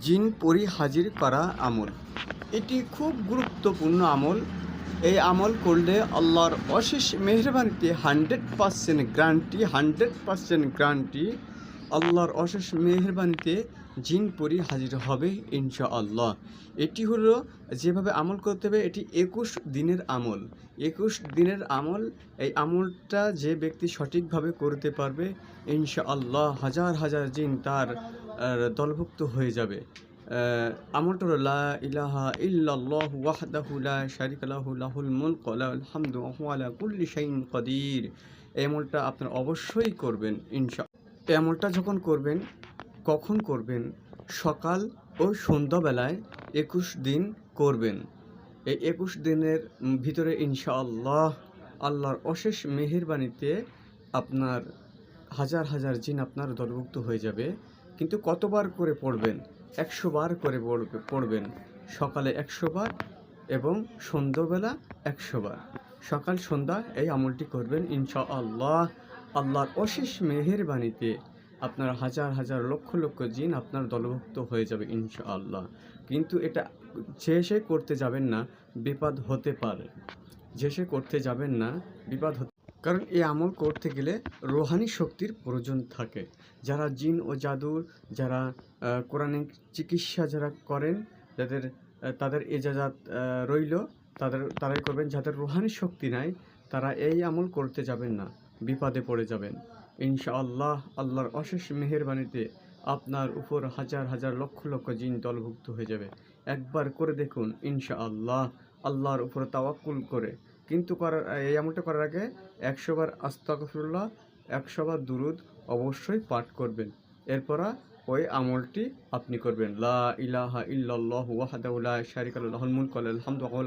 জিন পরি হাজির করা আমল। এটি খুব গুরুত্বপূর্ণ আমল। এই আমল করলে আল্লাহর অশেষ মেহরবানিতে hundred percent guarantee hundred percent guarantee আল্লাহর অশেষ মেহরবানিতে জিন পরি হাজির হবে ইনশা আল্লাহ এটি হলো, যেভাবে আমল করতে হবে, এটি একুশ দিনের আমল। একুশ দিনের আমল, এই আমলটা যে ব্যক্তি সঠিকভাবে করতে পারবে ইনশা আল্লাহ হাজার হাজার জিন তার দলভুক্ত হয়ে যাবে। আমলটা হলো, লা ইলাহা লা হামদু কুল্লি এই আমলটা আপনারা অবশ্যই করবেন ইনশা এই আমলটা যখন করবেন কখন করবেন? সকাল ও সন্ধ্যাবেলায় একুশ দিন করবেন। এই একুশ দিনের ভিতরে ইনশাআল্লাহ আল্লাহর অশেষ মেহেরবানিতে আপনার হাজার হাজার জিন আপনার দলভুক্ত হয়ে যাবে। কিন্তু কতবার করে পড়বেন? একশো বার করে পড়বে, পড়বেন। সকালে একশো বার এবং সন্ধ্যাবেলা একশো বার সকাল সন্ধ্যা এই আমলটি করবেন ইনশা আল্লাহ আল্লাহর অশেষ মেহেরবানিতে। আপনার হাজার হাজার লক্ষ লক্ষ জিন আপনার দলভুক্ত হয়ে যাবে ইনশা আল্লাহ কিন্তু এটা যে সে করতে যাবেন না, বিপদ হতে পারে। যে সে করতে যাবেন না, বিপদ হতে কারণ এই আমল করতে গেলে রোহানি শক্তির প্রয়োজন থাকে। যারা জিন ও জাদুর, যারা কোরআনিক চিকিৎসা যারা করেন, যাদের তাদের এজাজাত রইল, তাদের, তারাই করবেন। যাদের রোহানি শক্তি নাই, তারা এই আমল করতে যাবেন না, বিপদে পড়ে যাবেন। ইনশাআল্লাহ আল্লাহর অশেষ মেহেরবানিতে আপনার উপর হাজার হাজার লক্ষ লক্ষ জিন দলভুক্ত হয়ে যাবে। একবার করে দেখুন, ইনশাআল্লাহ আল্লাহর উপর তাওয়াক্কুল করে। কিন্তু করার, এই আমলটা করার আগে একশো বার একশোবার দুরুদ অবশ্যই পাঠ করবেন। এরপর ওই আমলটি আপনি করবেন। লা ইলাহা ইল্লাল্লাহু ওয়াহদাহু লা শারিকা লাহুল মুলকু ওয়া লাহুল হামদু ওয়া